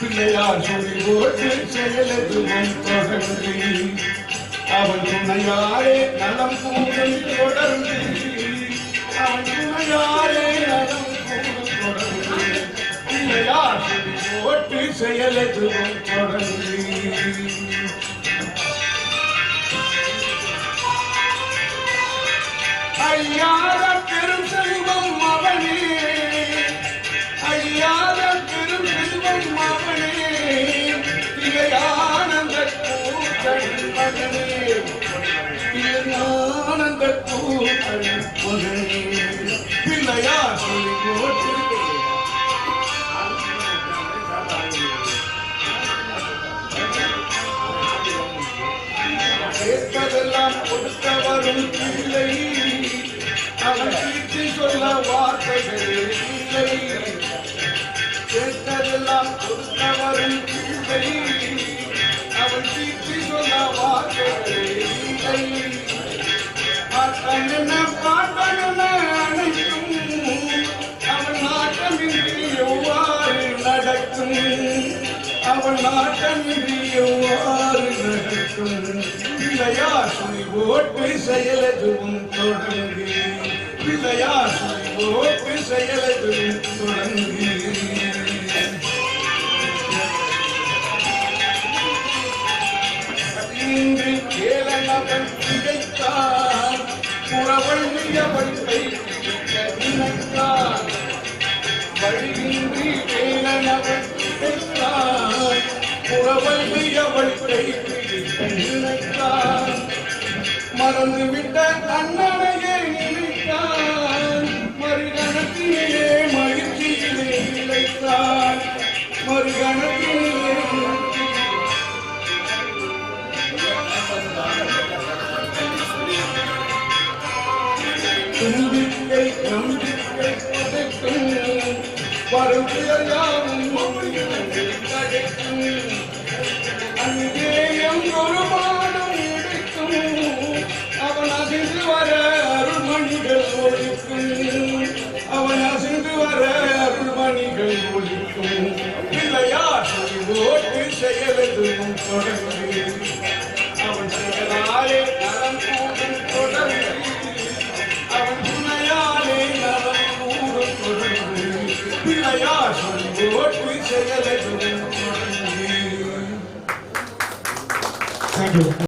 பிள்ளையார் சொல்லி போட்டு செயலதுவும் அவன் துணையாரே நலம் கூடும் தொடர்ந்து. அவன் துணையாரே நலம் கூடும் தொடர்ந்து. பிள்ளையார் சொல்லி போட்டு செயலதுவும் தொடர்ந்து ஐயா கூட்டணி கேட்பதெல்லாம் கொடுக்க வரும் அவன் தீர்த்து சொல்ல வார்த்தைகள் இல்லை கேட்டதெல்லாம் கொடுத்தவரும் இல்லை நடக்கும் அவன் நாட்டமின்றி பிள்ளையா சுழி ஓட்டு செயலதுவும் தொடங்கு பிள்ளையா சுழி ஓட்டு செயலதுவும் தொடங்கு இன்று கேளனவன் திகைத்தான் புறவள் அவள் கை அவள் நினைத்தான் மறந்து விட்ட கண்ணனையே நினைத்தான் மறுகணத்திலே மகிழ்ச்சியிலே நினைத்தான் மறுகணத்திலே நம்பிக்கை நம்பிக்கை கிடைக்கும் வருகையாவும் கிடைக்கும் அங்கேயும் ஒரு மாதம் இருக்கும் அவன் அசைந்து வர அருள்மணிகள் ஒழிக்கும் அவன் அசைந்து வர அருள்மணிகள் ஒழிக்கும் இல்லையா சொல்லி ஓட்டு செயலதும் தொடர்ந்து Mayo.